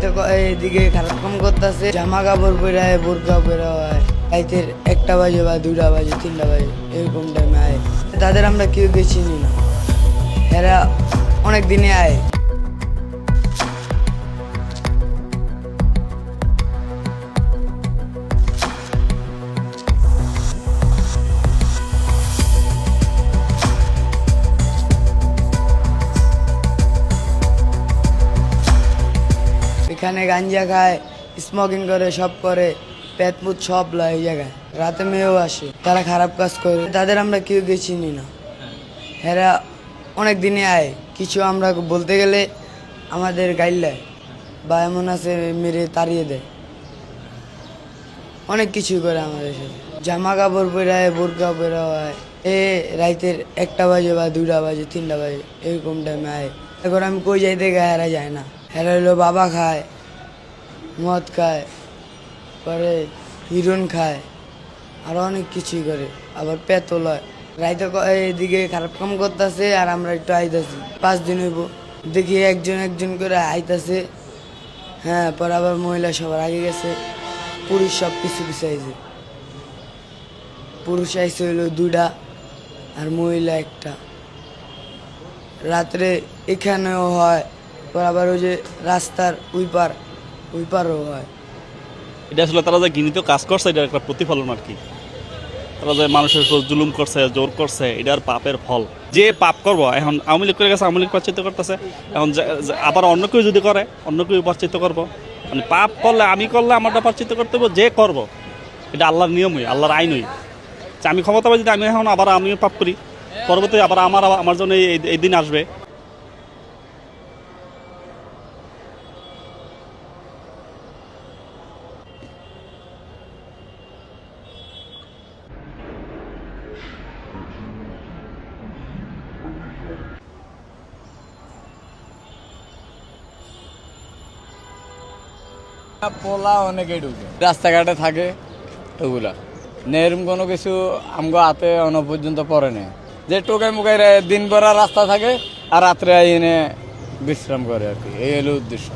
রাইতে এদিকে খারাপ কাম করতেছে জামা কাপড় পরে বোরকা পরে হয়। রাইতের একটা বাজে বা দুটা বাজে, তিনটা বাজে, এরকম টাইমে আয়। তাদের আমরা কেউ কে চিনি না। এরা অনেক দিনে আয়। এখানে গাঞ্জা খায় স্মোকিং করে, সব করে পেটপুত সব লয় এই জায়গায়। রাতে মেয়েও আসে, তারা খারাপ কাজ করে। তাদের আমরা কেউ কে চিনি না। এরা অনেক দিনে আয়। কিছু আমরা বলতে গেলে আমাদের গাইল্লায় বা এমন আছে মেরে তাড়িয়ে দেয়। অনেক কিছু করে আমাদের সাথে। জামা কাপড় পরে হয় বোরকা হয় এ রাইতের একটা বাজে বা দুটা বাজে, তিনটা বাজে, এরকম টাইমে আয়। এখন আমি কই যাইতে গা হেরা যায় না। হেরা হলো বাবা খায়, মদ খায়, পরে হিরোইন খায়, আরও অনেক কিছুই করে। আবার পেতল হয়। রাইতে এদিকে খারাপ কাম করতেছে আর আমরা একটু আইতাছি। পাঁচ দিন হইব। দেখি একজন একজন করে আইতাছে। হ্যাঁ পরে আবার মহিলা সবার আগে গেছে। পুরুষ সব পিছু আইছে। পুরুষ আইসে হইল দুটা আর মহিলা একটা। রাত্রে এখানেও হয়। পর আবার ওই যে রাস্তার উই পার হয়। এটা আসলে তারা যে ঘৃণিত কাজ করছে, এটার একটা প্রতিফলন আর কি। তারা যে মানুষের উপর জুলুম করছে, জোর করছে, এটার পাপের ফল। যে পাপ করব, এখন আওয়ামী লীগ করে গেছে, আওয়ামী লীগ প্রাচিত করতেছে। এখন আবার অন্য কেউ যদি করে, অন্য কেউ প্রাচিত করব। মানে পাপ করলে, আমি করলে আমারটা প্রাচিত করতে হবে, যে করব। এটা আল্লাহর নিয়মই, আল্লাহর আইনই। আমি ক্ষমতা পাই যদি আমি এখন আবার আমিও পাপ করি। পরবর্তী আবার আমার আমার জন্য এই দিন আসবে। পোলা অনেকেই ঢুকে। রাস্তাঘাটে থাকে ওগুলা। না এরকম কোনো কিছু আমগো হাতে অন পর্যন্ত পড়ে নেই। যে টোকাই মুখাই দিন ভরা রাস্তা থাকে আর রাত্রে এনে বিশ্রাম করে আর কি। এই হলো উদ্দেশ্য।